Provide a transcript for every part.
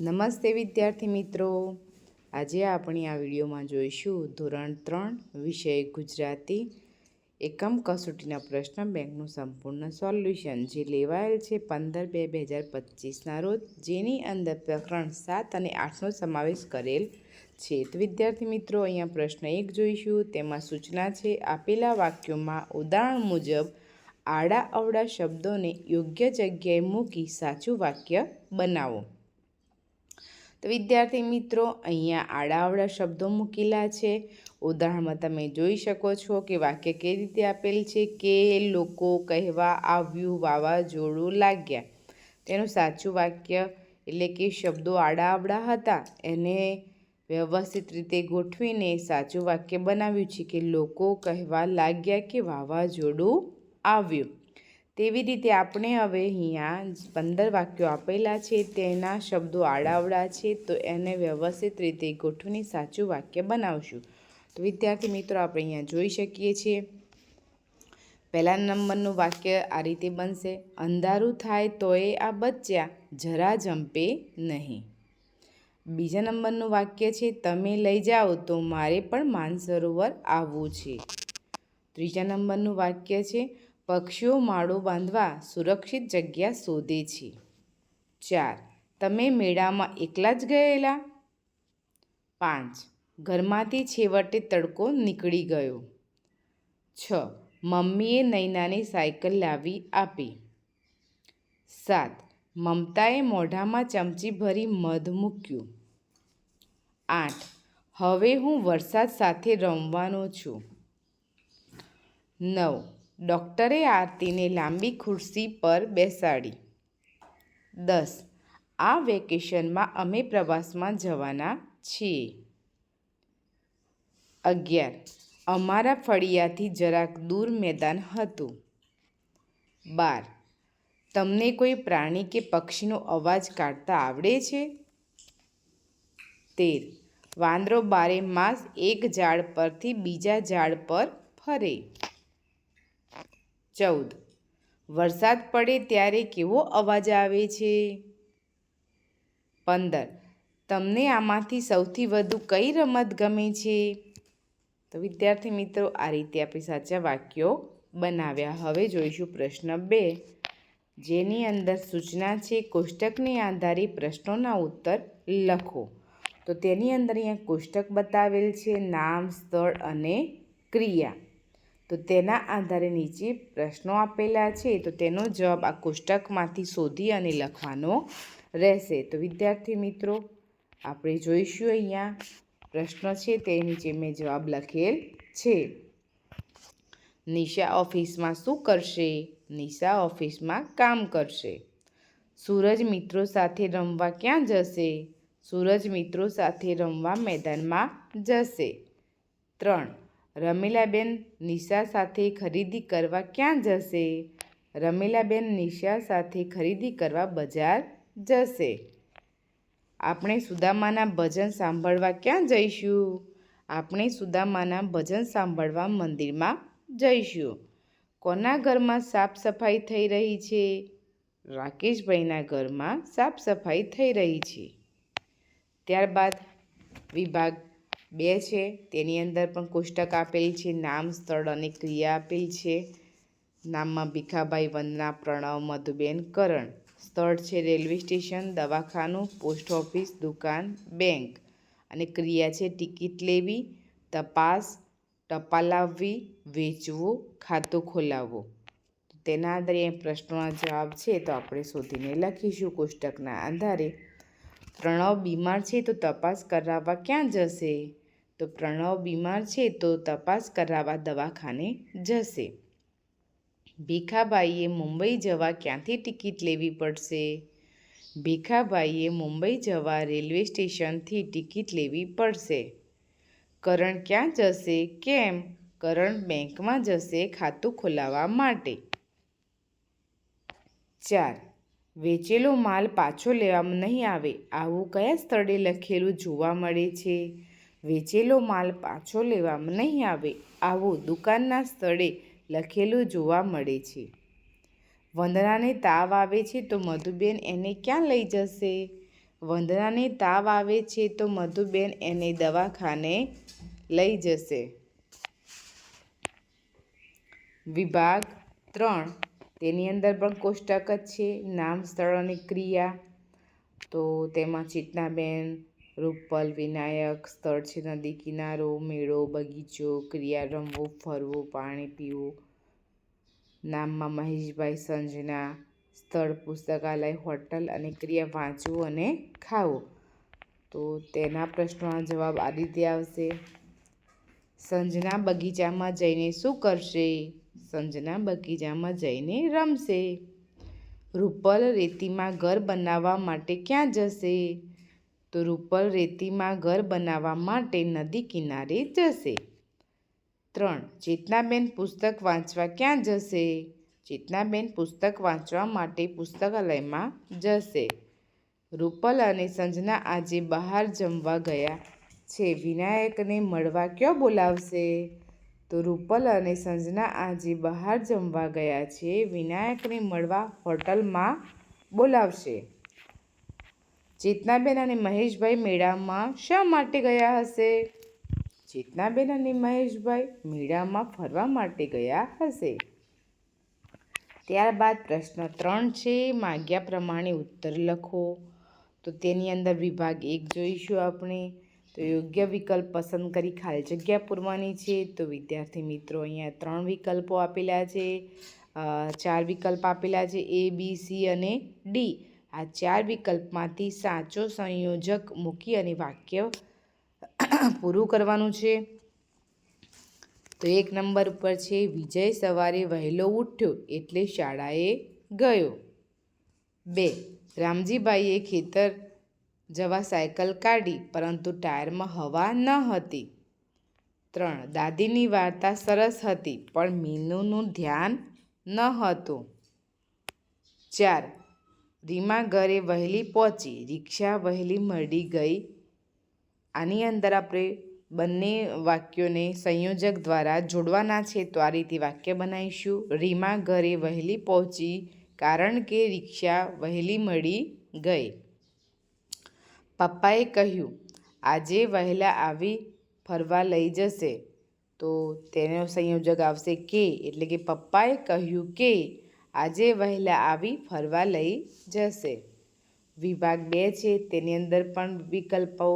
નમસ્તે વિદ્યાર્થી મિત્રો. આજે આપણે આ વિડીયોમાં જોઈશું ધોરણ ત્રણ, વિષય ગુજરાતી. એકમ કસોટીના પ્રશ્ન બેંકનું સંપૂર્ણ સોલ્યુશન જે લેવાયેલ છે પંદર બે બે હજાર પચીસના રોજ, જેની અંદર પ્રકરણ સાત અને આઠનો સમાવેશ કરેલ છે. તો વિદ્યાર્થી મિત્રો, અહીંયા પ્રશ્ન એક જોઈશું. તેમાં સૂચના છે, આપેલા વાક્યોમાં ઉદાહરણ મુજબ, આડા અવડા શબ્દોને યોગ્ય જગ્યાએ મૂકી સાચું વાક્ય બનાવો. તો વિદ્યાર્થી મિત્રો, અહીંયા આડાવડા શબ્દો મૂકેલા છે. ઉદાહરણમાં તમે જોઈ શકો છો કે વાક્ય કેવી રીતે આપેલ છે? કે લોકો કહેવા આવ્યું વાવાઝોડું લાગ્યા. તેનું સાચું વાક્ય એટલે કે શબ્દો આડાવડા હતા. એને વ્યવસ્થિત રીતે ગોઠવીને સાચું વાક્ય બનાવ્યું છે કે લોકો કહેવા લાગ્યા કે વાવાઝોડું આવ્યું. તેવી રીતે આપણે હવે અહીંયા પંદર વાક્યો આપેલા છે, તેના શબ્દો આડાવડા છે, તો એને વ્યવસ્થિત રીતે ગોઠવીને સાચું વાક્ય બનાવશું. તો વિદ્યાર્થી મિત્રો, આપણે અહીંયા જોઈ શકીએ છીએ. પહેલા નંબરનું વાક્ય આ રીતે બનશે. અંધારું થાય તોય આ બચ્યા, જરા જંપે નહીં. બીજા નંબરનું વાક્ય છે, તમે લઈ જાઓ તો મારે પણ માનસરોવર આવવું છે. ત્રીજા નંબરનું વાક્ય છે પક્ષીઓ માળો બાંધવા સુરક્ષિત જગ્યા શોધે છે. ચાર, તમે મેળામાં એકલા જ ગયેલા? પાંચ, ઘરમાંથી છેવટે તડકો નીકળી ગયો. છ, મમ્મીએ નૈનાની સાયકલ લાવી આપી. સાત, મમતાએ મોઢામાં ચમચી ભરી મધ મૂક્યું. આઠ, હવે હું વરસાદ સાથે રમવાનો છું. નવ ડૉક્ટરે આરતીને લાંબી ખુરશી પર બેસાડી. દસ. આ વેકેશનમાં અમે પ્રવાસમાં જવાના છીએ. અગિયાર. અમારા ફળિયાથી જરાક દૂર મેદાન હતું. બાર. તમને કોઈ પ્રાણી કે પક્ષીનો અવાજ કાઢતા આવડે છે? તેર. વાંદરો બારે માસ એક ઝાડ પરથી બીજા ઝાડ પર ફરે. ચૌદ. વરસાદ પડે ત્યારે કેવો અવાજ આવે છે? પંદર. તમને આમાંથી સૌથી વધુ કઈ રમત ગમે છે? તો વિદ્યાર્થી મિત્રો, આ રીતે આપણે સાચા વાક્યો બનાવ્યા. હવે જોઈશું પ્રશ્ન બે. જેની અંદર સૂચના છે, કોષ્ટકને આધારે પ્રશ્નોના ઉત્તર લખો. તો તેની અંદર અહીંયા કોષ્ટક બતાવેલ છે, નામ, સ્થળ અને ક્રિયા. તો તેના આધારે નીચે પ્રશ્નો આપેલા છે, તો તેનો જવાબ આ કોષ્ટકમાંથી શોધી અને લખવાનો રહેશે. તો વિદ્યાર્થી મિત્રો, આપણે જોઈશું અહીંયા પ્રશ્ન છે, તે નીચે મેં જવાબ લખેલ છે. નિશા ઓફિસમાં શું કરશે? નિશા ઓફિસમાં કામ કરશે. સૂરજ મિત્રો સાથે રમવા ક્યાં જશે? સૂરજ મિત્રો સાથે રમવા મેદાનમાં જશે. ત્રણ રમીલાબેન નિશા સાથે ખરીદી કરવા ક્યાં જશે? રમીલાબેન નિશા સાથે ખરીદી કરવા બજાર જશે. આપણે સુદામાના ભજન સાંભળવા ક્યાં જઈશું? આપણે સુદામાના ભજન સાંભળવા મંદિરમાં જઈશું. કોના ઘરમાં સાફ સફાઈ થઈ રહી છે? રાકેશભાઈના ઘરમાં સાફ સફાઈ થઈ રહી છે. ત્યારબાદ વિભાગ બે છે. તેની અંદર પણ કોષ્ટક આપેલ છે, નામ, સ્થળ અને ક્રિયા આપેલ છે. નામમાં ભીખાભાઈ વંદના, પ્રણવ, મધુબેન કરણ. સ્થળ છે રેલવે સ્ટેશન, દવાખાનું, પોસ્ટ ઓફિસ, દુકાન, બેંક. અને ક્રિયા છે ટિકિટ લેવી, તપાસ, ટપાલ લાવવી, વેચવું, ખાતું ખોલાવવું. તેના આધારે પ્રશ્નોના જવાબ છે તો આપણે શોધીને લખીશું કોષ્ટકના આધારે. પ્રણવ બીમાર છે તો તપાસ કરાવવા ક્યાં જશે? તો પ્રણવ બીમાર છે તો તપાસ કરાવવા દવાખાને જશે. ભીખાભાઈએ મુંબઈ જવા ક્યાંથી ટિકિટ લેવી પડશે? ભીખાભાઈએ મુંબઈ જવા રેલવે સ્ટેશનથી ટિકિટ લેવી પડશે. કરણ ક્યાં જશે? કેમ? કરણ બેંકમાં જશે ખાતું ખોલાવવા માટે. ચાર. વેચેલો માલ પાછો લેવામાં નહીં આવે. આવું કયા સ્થળે લખેલું જોવા મળે છે? વેચેલો માલ પાછો લેવામાં નહીં આવે આવું દુકાનના સ્થળે લખેલું જોવા મળે છે. વંદનાને તાવ આવે છે તો મધુબેન એને ક્યાં લઈ જશે? વંદનાને તાવ આવે છે તો મધુબેન એને દવાખાને લઈ જશે. વિભાગ ત્રણ. તેની અંદર પણ કોષ્ટક જ છે. નામ, સ્થળ અને ક્રિયા. તો તેમાં ચેતનાબેન રૂપલ વિનાયક સ્થળ છે નદી કિનારો, મેળો, બગીચો ક્રિયા રમવું ફરવું, પાણી પીવું. નામમાં મહેશભાઈ સંજના, સ્થળ પુસ્તકાલય, હોટલ અને ક્રિયા વાંચવું અને ખાવું તો તેના પ્રશ્નોના જવાબ આ રીતે આવશે. સંજના બગીચામાં જઈને શું કરશે? સંજના બગીચામાં જઈને રમશે. રૂપલ રેતીમાં ઘર બનાવવા માટે ક્યાં જશે? તો રૂપલ રેતીમાં ઘર બનાવવા માટે નદી કિનારે જશે. ત્રણ. ચેતનાબેન પુસ્તક વાંચવા ક્યાં જશે? ચેતનાબેન પુસ્તક વાંચવા માટે પુસ્તકાલયમાં જશે. રૂપલ અને સંજના આજે બહાર જમવા ગયા છે. વિનાયકને મળવા ક્યો બોલાવશે? તો રૂપલ અને સંજના આજે બહાર જમવા ગયા છે. વિનાયકને મળવા હોટલમાં બોલાવશે. ચેતનાબેન અને મહેશભાઈ મેળામાં શા માટે ગયા હશે? ચેતનાબેન અને મહેશભાઈ મેળામાં ફરવા માટે ગયા હશે. ત્યારબાદ પ્રશ્ન ત્રણ છે, માગ્યા પ્રમાણે ઉત્તર લખો. તો તેની અંદર વિભાગ એક જોઈશું આપણે. તો યોગ્ય વિકલ્પ પસંદ કરી ખાલી જગ્યા પૂરવાની છે. તો વિદ્યાર્થી મિત્રો, અહીંયા ત્રણ વિકલ્પો આપેલા છે. ચાર વિકલ્પ આપેલા છે, એ, બી, સી અને ડી. આ ચાર વિકલ્પમાંથી સાચો સંયોજક મૂકી અને વાક્ય પૂરું કરવાનું છે. તો એક નંબર ઉપર છે, વિજય સવારે વહેલો ઉઠ્યો એટલે શાળાએ ગયો. બે, રામજીભાઈએ ખેતર જવા સાયકલ કાઢી, પરંતુ ટાયરમાં હવા ન હતી. ત્રણ, દાદીની વાર્તા સરસ હતી, પણ મીનુનું ધ્યાન ન હતું. ચાર રીમા ઘરે વહેલી પહોંચી, રિક્ષા વહેલી મળી ગઈ. આની અંદર આપણે બંને વાક્યોને સંયોજક દ્વારા જોડવાના છે તો આ રીતે વાક્ય બનાવીશું. રીમા ઘરે વહેલી પહોંચી, કારણ કે રિક્ષા વહેલી મળી ગઈ. પપ્પાએ કહ્યું, આજે વહેલા આવી, ફરવા લઈ જશે. તો તેનો સંયોજક આવશે કે, એટલે કે પપ્પાએ કહ્યું કે આજે વહેલા આવી ફરવા લઈ જશે. વિભાગ બે છે, તેની અંદર પણ વિકલ્પો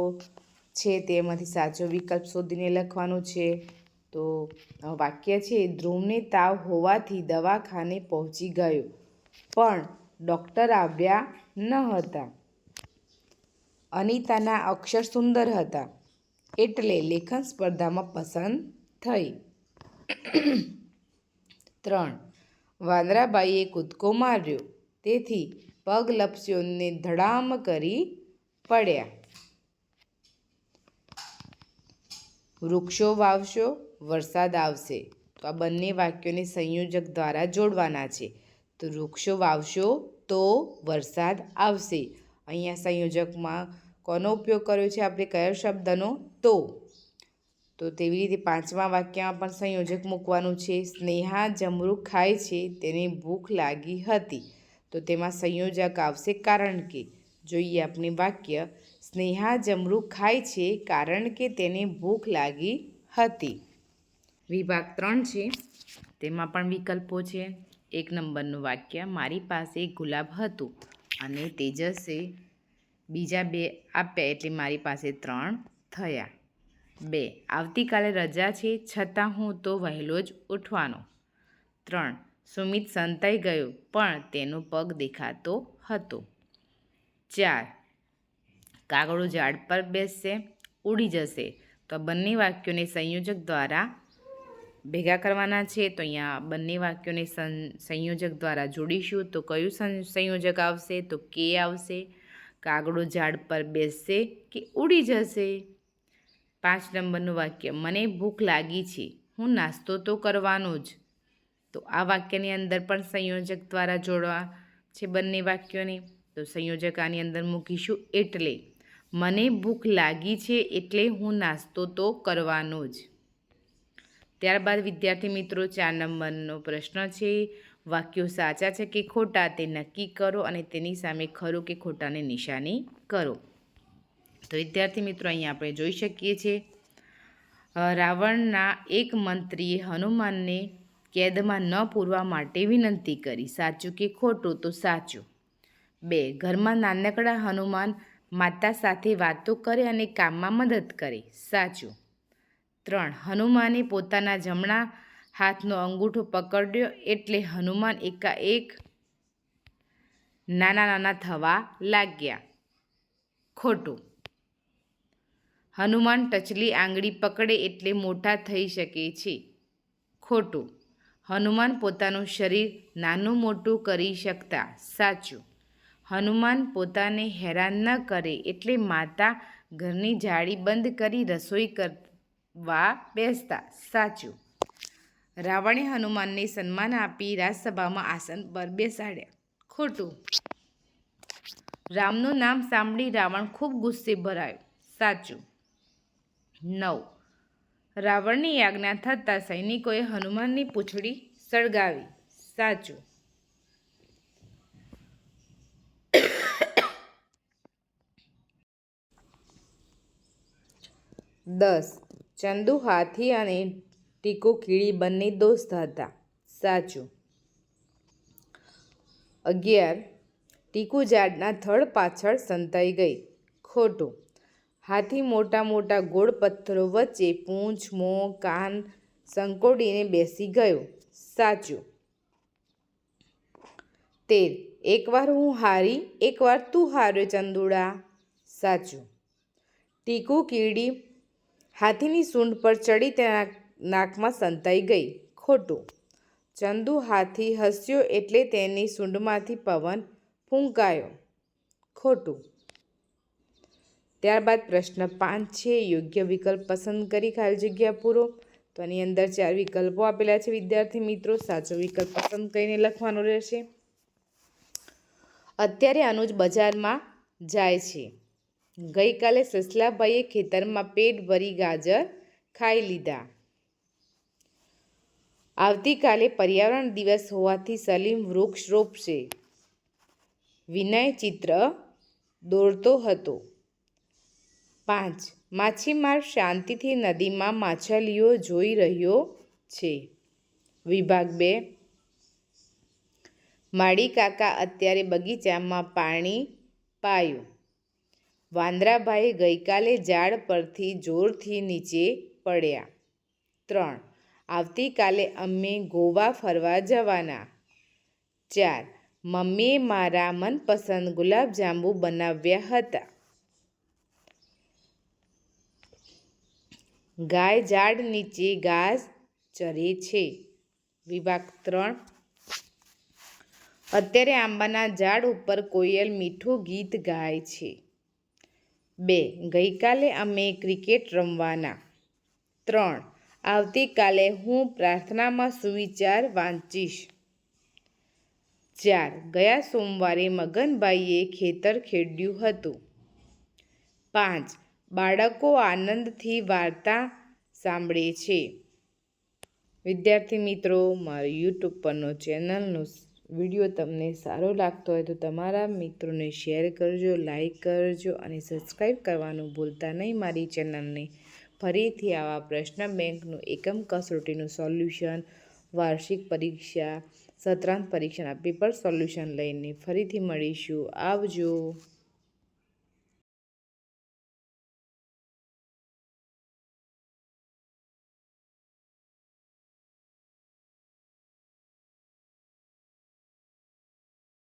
છે, તેમાંથી સાચો વિકલ્પ શોધીને લખવાનું છે. તો વાક્ય છે, ધ્રુવને તાવ હોવાથી દવાખાને પહોંચી ગયો, પણ ડૉક્ટર આવ્યા ન હતા. અનિતાના અક્ષર સુંદર હતા, એટલે લેખન સ્પર્ધામાં પસંદ થઈ. ત્રણ વાંદરાબાઈએ કૂદકો માર્યો. તેથી પગ લપસ્યોને ધડામ કરી પડ્યા. વૃક્ષો વાવશો, વરસાદ આવશે. તો આ બંને વાક્યોને સંયોજક દ્વારા જોડવાના છે. તો વૃક્ષો વાવશો તો વરસાદ આવશે. અહીંયા સંયોજકમાં કોનો ઉપયોગ કર્યો છે? આપણે કયો શબ્દનો? તો તો તેવી રીતે પાંચમા વાક્યમાં પણ સંયોજક મૂકવાનું છે, સ્નેહા જમરૂ ખાય છે, તેને ભૂખ લાગી હતી. તો તેમાં સંયોજક આવશે કારણ કે, જોઈએ આપણે વાક્ય, સ્નેહા જમરૂ ખાય છે કારણ કે તેને ભૂખ લાગી હતી. વિભાગ ત્રણ છે, તેમાં પણ વિકલ્પો છે. એક નંબરનું વાક્ય, મારી પાસે ગુલાબ હતું અને તેજસે બીજા બે આપ્યા એટલે મારી પાસે ત્રણ થયા. બે, આવતીકાલે રજા છે, છતાં હું તો વહેલો જ ઉઠવાનો. ત્રણ, સુમિત સંતાઈ ગયો, પણ તેનો પગ દેખાતો હતો. ચાર કાગડો ઝાડ પર બેસશે ઉડી જશે. તો બંને વાક્યોને સંયોજક દ્વારા ભેગા કરવાના છે. તો અહીંયા બંને વાક્યોને સંયોજક દ્વારા જોડીશું. તો કયું સંયોજક આવશે? તો કે આવશે? કાગડો ઝાડ પર બેસશે કે ઉડી જશે? પાંચ નંબરનું વાક્ય, મને ભૂખ લાગી છે, હું નાસ્તો તો કરવાનો જ. તો આ વાક્યની અંદર પણ સંયોજક દ્વારા જોડવા છે બંને વાક્યોને. તો સંયોજક આની અંદર મૂકીશું, એટલે, મને ભૂખ લાગી છે, એટલે હું નાસ્તો તો કરવાનો જ. ત્યારબાદ વિદ્યાર્થી મિત્રો, ચાર નંબરનો પ્રશ્ન છે, વાક્યો સાચા છે કે ખોટા? તે નક્કી કરો અને તેની સામે ખરું કે ખોટાને નિશાની કરો. તો વિદ્યાર્થી મિત્રો, અહીંયા આપણે જોઈ શકીએ છીએ. રાવણના એક મંત્રીએ હનુમાનને કેદમાં ન પૂરવા માટે વિનંતી કરી. સાચું કે ખોટું? તો સાચું. બે, ઘરમાં નાનકડા હનુમાન માતા સાથે વાતો કરે અને કામમાં મદદ કરે. સાચું. ત્રણ, હનુમાને પોતાના જમણા હાથનો અંગૂઠો પકડ્યો એટલે હનુમાન એકાએક નાના નાના થવા લાગ્યા. ખોટું. હનુમાન ટચલી આંગળી પકડે એટલે મોટા થઈ શકે છે. ખોટું. હનુમાન પોતાનું શરીર નાનું મોટું કરી શકતા. સાચું. હનુમાન પોતાને હેરાન ન કરે એટલે માતા ઘરની જાળી બંધ કરી રસોઈ કરવા બેસતા. સાચું. રાવણે હનુમાનને સન્માન આપી રાજસભામાં આસન પર બેસાડ્યા. ખોટું. રામનું નામ સાંભળી રાવણ ખૂબ ગુસ્સે ભરાયો. સાચું. નવ. રાવણની આજ્ઞા થતાં સૈનિકોએ હનુમાનની પૂંછડી સળગાવી. સાચું. દસ. ચંદુ હાથી અને ટીકુ કીડી બંને દોસ્ત હતા. સાચું. અગિયાર. ટીકુ ઝાડના થડ પાછળ સંતાઈ ગઈ. ખોટું. હાથી મોટા મોટા ગોળ પથ્થરો વચ્ચે પૂંછ, મોં, કાન સંકોડીને બેસી ગયો. સાચું. તેર. એકવાર હું હારી, એકવાર તું હાર્યો ચંદુડા. સાચું. ટીકુ કીડી હાથીની સૂંઢ પર ચડી તેના નાકમાં સંતાઈ ગઈ. ખોટું. ચંદુ હાથી હસ્યો એટલે તેની સૂંઢમાંથી પવન ફૂંકાયો. ખોટું. ત્યારબાદ પ્રશ્ન પાંચ છે, યોગ્ય વિકલ્પ પસંદ કરી ખાલી જગ્યા પૂરો. તો આની અંદર ચાર વિકલ્પો આપેલા છે, વિદ્યાર્થી મિત્રો. સાચો વિકલ્પ પસંદ કરીને લખવાનો રહેશે. અત્યારે અનુજ બજારમાં જાય છે. ગઈકાલે સસલાભાઈએ ખેતરમાં પેટ ભરી ગાજર ખાઈ લીધા. આવતીકાલે પર્યાવરણ દિવસ હોવાથી સલીમ વૃક્ષ રોપશે. વિનય ચિત્ર દોરતો હતો. પાંચ. માછીમાર શાંતિથી નદીમાં માછલીઓ જોઈ રહ્યો છે. વિભાગ બે. માળી કાકા અત્યારે બગીચામાં પાણી પાયું. વાંદરાભાઈ ગઈકાલે ઝાડ પરથી જોરથી નીચે પડ્યા. ત્રણ. આવતીકાલે અમે ગોવા ફરવા જવાના. ચાર. મમ્મીએ મારા મનપસંદ ગુલાબજાંબુ બનાવ્યા હતા. ગાય ઝાડ નીચે ઘાસ ચરે છે. વિભાગ ત્રણ. અત્યારે આંબાના ઝાડ ઉપર કોયલ મીઠું ગીત ગાય છે. બે. ગઈકાલે અમે ક્રિકેટ રમવાના. ત્રણ. આવતીકાલે હું પ્રાર્થનામાં સુવિચાર વાંચીશ. ચાર. ગયા સોમવારે મગનભાઈએ ખેતર ખેડ્યું હતું. પાંચ. બાળકો આનંદથી વાર્તા સાંભળે છે. વિદ્યાર્થી મિત્રો, મારી યુટ્યુબ પરનો ચેનલનો વીડિયો તમને સારો લાગતો હોય તો તમારા મિત્રોને શેર કરજો, લાઈક કરજો અને સબસ્ક્રાઈબ કરવાનું ભૂલતા નહીં. મારી ચેનલને ફરીથી આવા પ્રશ્ન બેંકનું એકમ કસોટીનું સોલ્યુશન, વાર્ષિક પરીક્ષા, સત્રાંત પરીક્ષાના પેપર સોલ્યુશન લઈને ફરીથી મળીશું. આવજો.